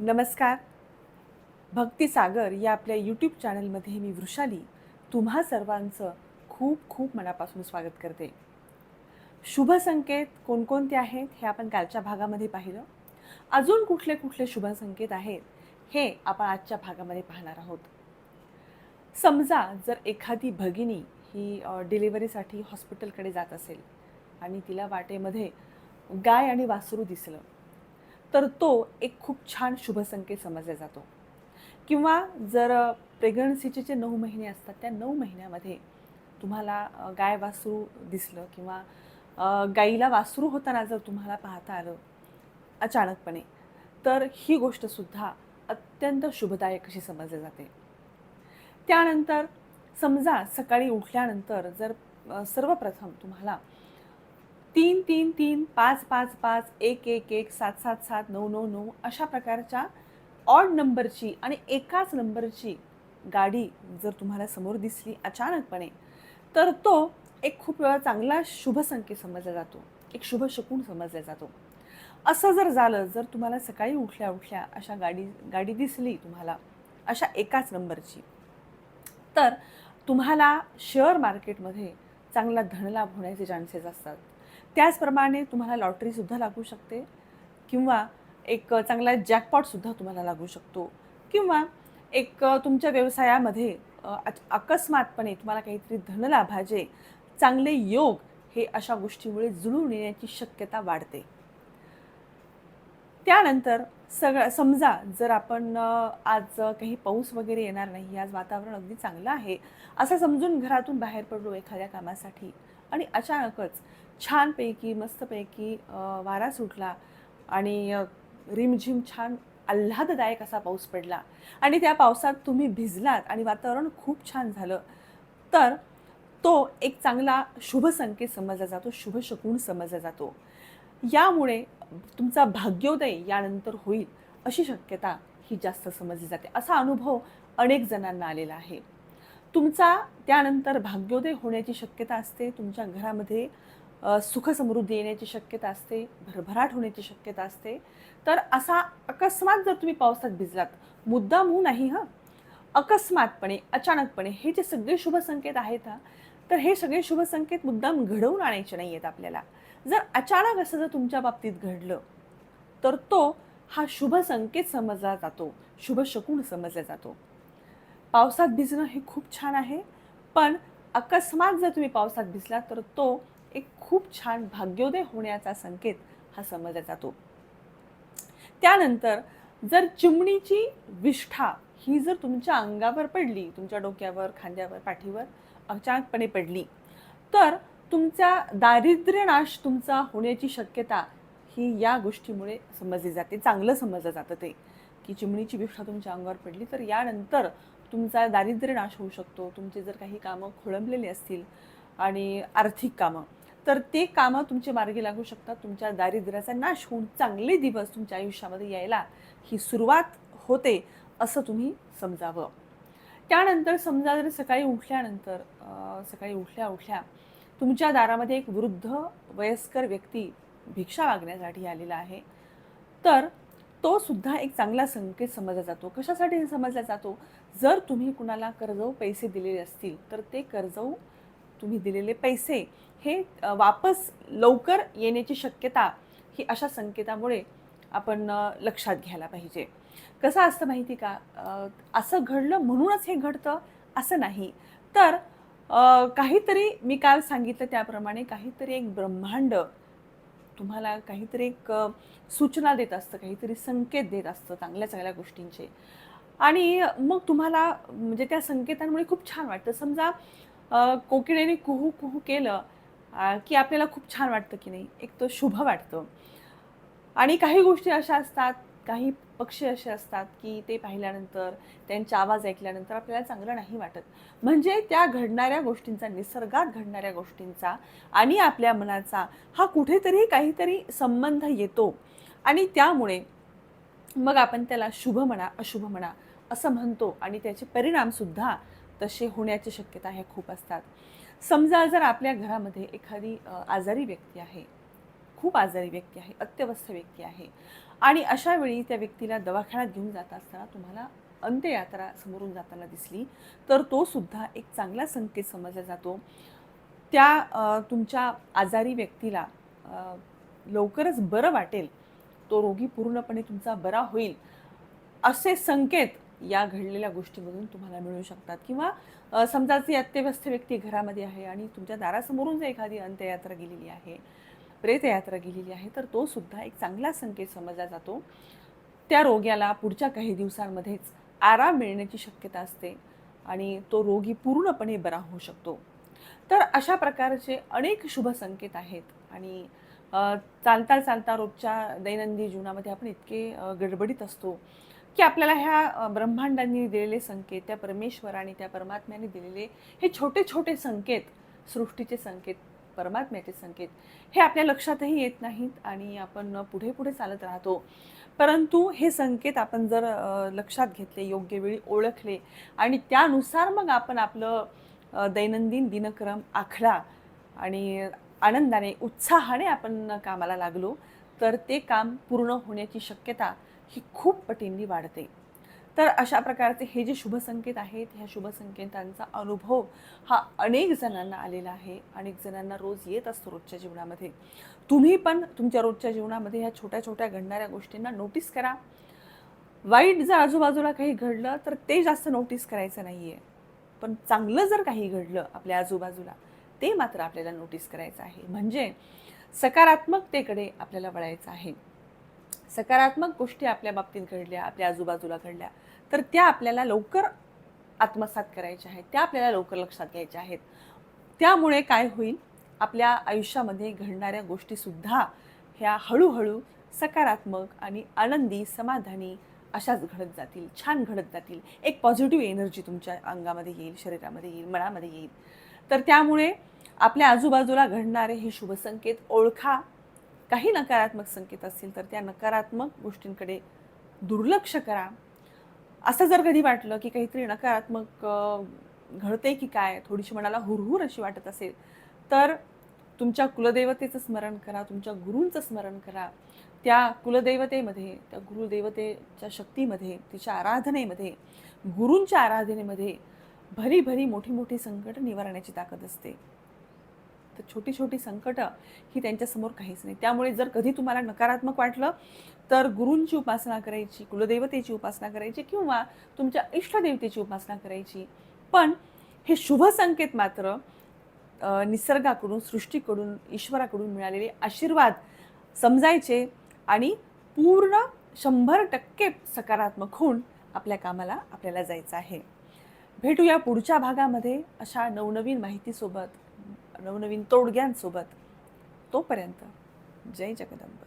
नमस्कार. भक्ती सागर या आपल्या यूट्यूब चॅनलमध्ये मी वृषाली. तुम्हा सर्वांचं खूप खूप मनापासून स्वागत करते. शुभ संकेत कोणकोणते आहेत हे आपण कालच्या भागामध्ये पाहिलं. अजून कुठले कुठले शुभ संकेत आहेत हे आपण आजच्या भागामध्ये पाहणार आहोत. समजा जर एखादी भगिनी ही डिलिव्हरीसाठी हॉस्पिटलकडे जात असेल आणि तिला वाटेमध्ये गाय आणि वासरू दिसलं. तर तो एक खूप छान शुभसंकेत समजला जातो. किंवा जर प्रेग्नन्सीचे जे नऊ महिने असतात त्या नऊ महिन्यामध्ये तुम्हाला गाय वासरू दिसलं किंवा गाईला वासरू होताना जर तुम्हाला पाहता आलं अचानकपणे तर ही गोष्टसुद्धा अत्यंत शुभदायक अशी समजली जाते. त्यानंतर समजा सकाळी उठल्यानंतर जर सर्वप्रथम तुम्हाला तीन तीन तीन पाच पाच पाच एक एक एक सात सात सात नऊ नऊ नऊ अशा प्रकारच्या ऑड नंबरची आणि एकाच नंबरची गाडी जर तुम्हाला समोर दिसली अचानकपणे तर तो एक खूप वेळा चांगला शुभ संकेत समजला जातो. एक शुभ शकून समजला जातो. असं जर झालं जर तुम्हाला सकाळी उठल्या उठल्या अशा गाडी गाडी दिसली तुम्हाला अशा एकाच नंबरची तर तुम्हाला शेअर मार्केटमध्ये चांगला धनलाभ होण्याचे चान्सेस असतात. त्याचप्रमाणे तुम्हाला लॉटरीसुद्धा लागू शकते. किंवा एक चांगला जॅकपॉटसुद्धा तुम्हाला लागू शकतो. किंवा एक तुमच्या व्यवसायामध्ये अकस्मातपणे तुम्हाला काहीतरी धनलाभाचे चांगले योग हे अशा गोष्टीमुळे जुळून येण्याची शक्यता वाढते. त्यानंतर सगळं समजा जर आपण आज काही पाऊस वगैरे येणार नाही आज वातावरण अगदी चांगलं आहे असं समजून घरातून बाहेर पडलो एखाद्या कामासाठी आणि अचानकच छानपैकी मस्तपैकी वारा सुटला आणि रिमझिम छान आल्हाददायक असा पाऊस पडला. आणि त्या पावसात तुम्ही भिजलात आणि वातावरण खूप छान झालं. तर तो एक चांगला शुभ संकेत समजला जातो शुभ शकून समजला जातो. यामुळे तुमचा भाग्योदय यानंतर होईल अशी शक्यता ही जास्त समजली जाते. असा अनुभव अनेक जणांना आलेला आहे. तुमचा त्यानंतर भाग्योदय होण्याची शक्यता असते तुमच्या घरामध्ये सुखसमृद्धी येण्याची शक्यता असते भरभराट होण्याची शक्यता असते. तर असा अकस्मात जर तुम्ही पावसात भिजलात मुद्दामहून नाही हां. अकस्मातपणे अचानकपणे हे जे सगळे शुभ संकेत आहेत हा तर हे सगळे शुभ संकेत मुद्दाम घडवून आणायचे नाही आहेत आपल्याला. जर अचानक असं जर तुमच्या बाबतीत घडलं तर तो हा शुभ संकेत समजला जातो. शुभ शकून समजला जातो. पावसात भिजणं हे खूप छान आहे पण अकस्मात जर तुम्ही पावसात भिजला तर तो एक खूप छान भाग्योदय होण्याचा संकेत हा समजला जातो त्यानंतर जर चिमणीची विष्ठा ही जर तुमच्या अंगावर पडली तुमच्या डोक्यावर खांद्यावर पाठीवर अचानकपणे पडली तर तुमचा दारिद्र्य नाश तुमचा होण्याची शक्यता ही या गोष्टीमुळे समजली जाते चांगलं समजलं जातं ते. की चिमणीची विष्ठा तुमच्या अंगावर पडली तर यानंतर तुमचा दारिद्र्य नाश होऊ शकतो. तुमचे जर काही कामं खोळंबलेले असतील आणि आर्थिक कामं. तर ते कामं तुमचे मार्गी लागू शकतात. तुमच्या दारिद्र्याचा नाश होऊन चांगले दिवस तुमच्या आयुष्यामध्ये यायला ही सुरुवात होते असं तुम्ही समजावं. त्यानंतर समजा जर सकाळी उठल्यानंतर सकाळी उठल्या उठल्या तुमच्या दारामध्ये एक वृद्ध वयस्कर व्यक्ती भिक्षा मागण्यासाठी आलेला आहे तर तो सुद्धा एक चांगला संकेत समजला जातो. कशासाठी समजला जातो? जर तुम्ही कुणाला कर्जऊ पैसे दिलेले असतील तर ते कर्जऊ तुम्ही दिलेले पैसे हे वापस लवकर येण्याची शक्यता ही अशा संकेतामुळे आपण लक्षात घ्यायला पाहिजे. कसं असतं माहिती का? असं घडलं म्हणूनच हे घडतं असं नाही. तर काहीतरी मी काल सांगितलं त्याप्रमाणे काहीतरी एक ब्रह्मांड तुम्हाला काहीतरी एक सूचना देत असतं काहीतरी संकेत देत असतं चांगल्या चांगल्या गोष्टींचे. आणि मग तुम्हाला म्हणजे त्या संकेतांमुळे खूप छान वाटतं. समजा कोकिळेने कुहू कुहू केलं की आपल्याला खूप छान वाटतं की नाही. एक तो शुभ वाटतं. आणि काही गोष्टी अशा असतात काही पक्षी असे असतात की ते पाहिल्यानंतर त्यांचा आवाज ऐकल्यानंतर आपल्याला चांगलं नाही वाटत. म्हणजे त्या घडणाऱ्या गोष्टींचा निसर्गात घडणाऱ्या गोष्टींचा आणि आपल्या मनाचा हा कुठेतरी काहीतरी संबंध येतो. आणि त्यामुळे मग आपण त्याला शुभ म्हणा अशुभ म्हणा असं म्हणतो आणि त्याचे परिणामसुद्धा तसे होण्याची शक्यता ह्या खूप असतात. समजा जर आपल्या घरामध्ये एखादी आजारी व्यक्ती आहे खूप आजारी व्यक्ती आहे अत्यवस्थ व्यक्ती आहे आणि अशा वेळी त्या व्यक्तीला दवाखान्यात घेऊन जात असताना तुम्हाला अंत्ययात्रा समोरून जाताना दिसली तर तो सुद्धा एक चांगला संकेत समजला जातो. त्या तुमच्या आजारी व्यक्तीला लवकरच बरं वाटेल तो रोगी पूर्णपणे तुमचा बरा होईल असे संकेत या घडलेल्या गोष्टीमधून तुम्हाला मिळू शकतात. किंवा समजा ती अत्यवस्थ व्यक्ती घरामध्ये आहे आणि तुमच्या दारासमोरून जर एखादी अंत्ययात्रा गेलेली आहे प्रेतयात्रा गेलेली आहे तर तो सुद्धा एक चांगला संकेत समजला जातो. त्या रोग्याला पुढच्या काही दिवसांमध्येच आराम मिळण्याची शक्यता असते आणि तो रोगी पूर्णपणे बरा होऊ शकतो. तर अशा प्रकारचे अनेक शुभ संकेत आहेत आणि चालता चालता रोजच्या दैनंदिन जीवनामध्ये आपण इतके गडबडीत असतो. की आपल्याला ह्या ब्रह्मांडांनी दिलेले संकेत त्या परमेश्वराने त्या परमात्म्याने दिलेले हे छोटे छोटे संकेत सृष्टीचे संकेत परमात्म्याचे संकेत हे आपल्या लक्षातही येत नाहीत आणि आपण पुढे पुढे चालत राहतो. परंतु हे संकेत आपण जर लक्षात घेतले योग्य वेळी ओळखले आणि त्यानुसार मग आपण आपलं दैनंदिन दिनक्रम आखला आणि आनंदाने उत्साहाने आपण कामाला लागलो तर ते काम पूर्ण होण्याची शक्यता ही खूप पटींनी वाढते. तर अशा प्रकारचे हे जे शुभसंकेत आहेत ह्या शुभसंकेतांचा अनुभव हा अनेक जणांना आलेला आहे. अनेक जणांना रोज येत असतो रोजच्या जीवनामध्ये. तुम्ही पण तुमच्या रोजच्या जीवनामध्ये ह्या छोट्या छोट्या घडणाऱ्या गोष्टींना नोटीस करा. वाईट जर आजूबाजूला काही घडलं तर ते जास्त नोटीस करायचं नाही आहे पण चांगलं जर काही घडलं आपल्या आजूबाजूला ते मात्र आपल्याला नोटीस करायचं आहे. म्हणजे सकारात्मकतेकडे आपल्याला वळायचं आहे. सकारात्मक गोष्टी आपल्या बाबतीत घडल्या आपल्या आजूबाजूला घडल्या तर त्या आपल्याला लवकर आत्मसात करायच्या आहेत त्या आपल्याला लवकर लक्षात घ्यायच्या आहेत. त्यामुळे काय होईल? आपल्या आयुष्यामध्ये घडणाऱ्या गोष्टीसुद्धा ह्या हळूहळू सकारात्मक आणि आनंदी समाधानी अशाच घडत जातील छान घडत जातील. एक पॉझिटिव्ह एनर्जी तुमच्या अंगामध्ये येईल शरीरामध्ये येईल मनामध्ये येईल. तर त्यामुळे आपल्या आजूबाजूला घडणारे हे शुभसंकेत ओळखा काही नकारात्मक संकेत असतील तर त्या नकारात्मक गोष्टींकडे दुर्लक्ष करा. असं जर कधी वाटलं की काहीतरी नकारात्मक घडते की काय थोडीशी मनाला हुरहुर अशी वाटत असेल तर तुमच्या कुलदेवतेचं स्मरण करा तुमच्या गुरूंचं स्मरण करा. त्या कुलदेवतेमध्ये त्या गुरुदेवतेच्या शक्तीमध्ये तिच्या आराधनेमध्ये गुरूंच्या आराधनेमध्ये भरी भरी मोठी मोठी संकट निवारण्याची ताकद असते. तर छोटी छोटी संकटं ही त्यांच्यासमोर काहीच नाही. त्यामुळे जर कधी तुम्हाला नकारात्मक वाटलं तर गुरूंची उपासना करायची कुलदेवतेची उपासना करायची किंवा तुमच्या इष्टदेवतेची उपासना करायची. पण हे शुभ संकेत मात्र निसर्गाकडून सृष्टीकडून ईश्वराकडून मिळालेले आशीर्वाद समजायचे आणि पूर्ण शंभर टक्के सकारात्मक होऊन आपल्या कामाला आपल्याला जायचं आहे. भेटूया पुढच्या भागामध्ये अशा नवनवीन माहितीसोबत. नवनवीन तोडग्यांसोबत तोपर्यंत जय जगदंब.